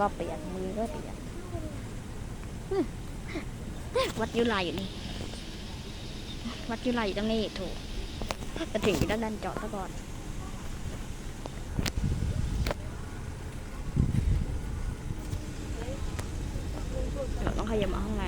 ก็เปียกมือก็เปียกวัดยุไลอยู่นี่ วัดยุไลอยู่ตรงนี้ถูกจะถึงที่ด้านด้านจอดซะก่อนเดี๋ยวต้องขยับมา